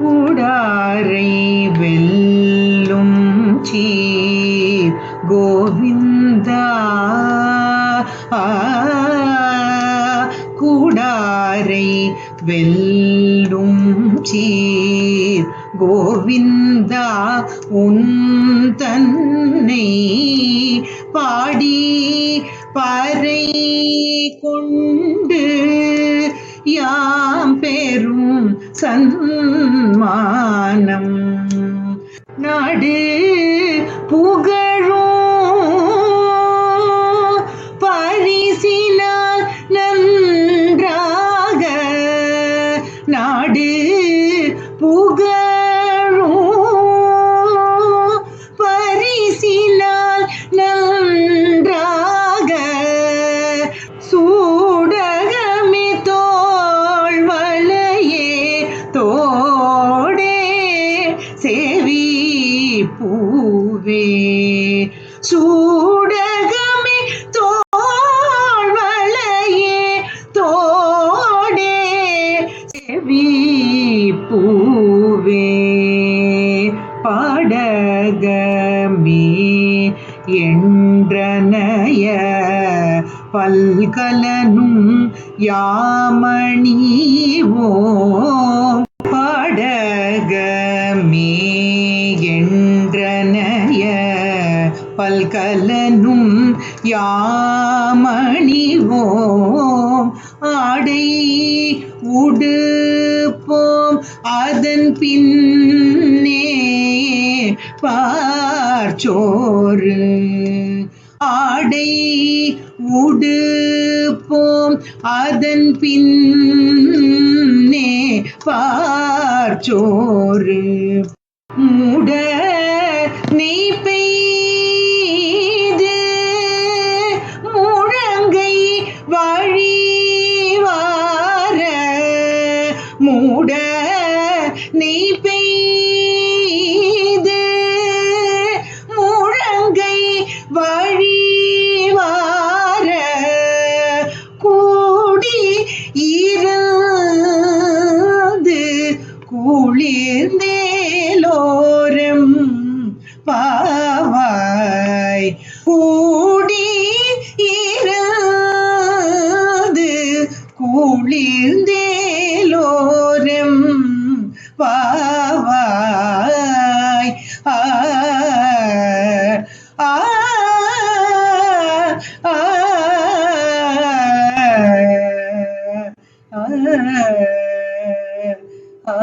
கூடாரை வெல்லும் சீர் கோவிந்தா. ஆ, கூடாரை வெல்லும் சீர் கோவிந்தா உன் தன்னை பாடி பறை கொண்டு யாம் பெரும் சன்மானம். நாடு தேவி பூவே. சூடகமே தோழ்வளையே தோடே. தேவி பூவே. பாடகமே என்றனைய பல்கலனும் யாமணி ஓ படகமே யாமணி ஓம் ஆடை உடுப்போம். அதன் பின்னே பார்ச்சோறு. ஆடை உடுப்போம். அதன் பின்னே பார்ச்சோறு. முட நெய்ப்பே மூட நீ பெய்து முழங்கை வழிவார கூடி இருந்து குளிர்ந்தேலோரம் பாவாய் கூடி இருந்து குளிர்ந்தே பாவாய் ஆ ஆ ஆ ஆ ஆ